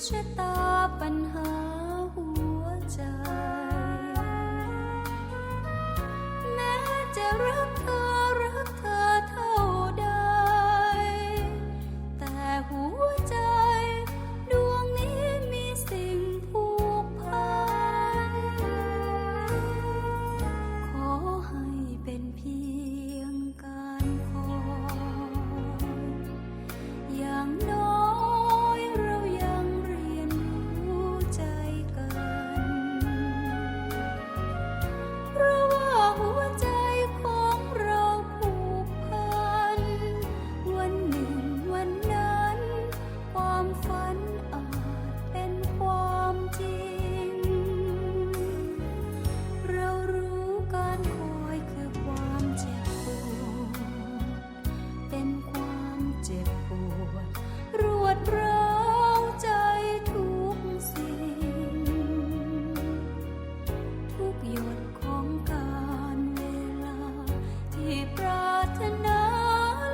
学到 ปรารถนา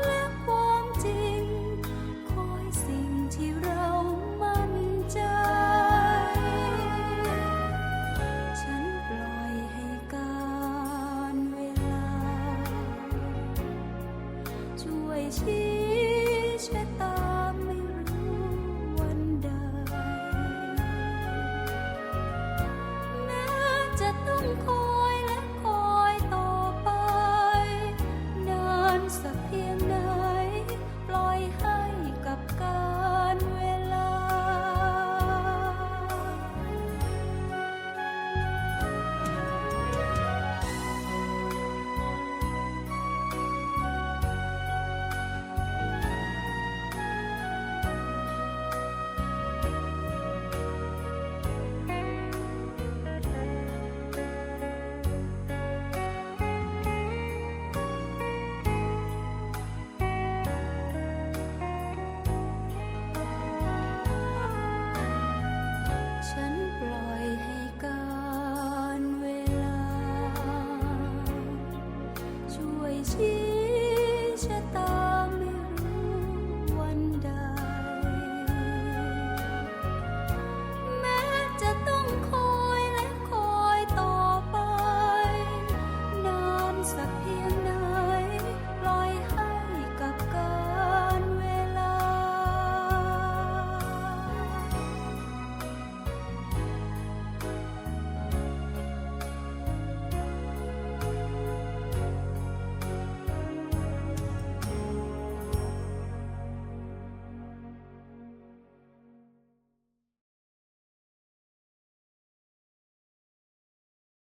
และความจริง คอยสิ่งที่เรามั่นใจ ฉันปล่อยให้การเวลา ช่วยชี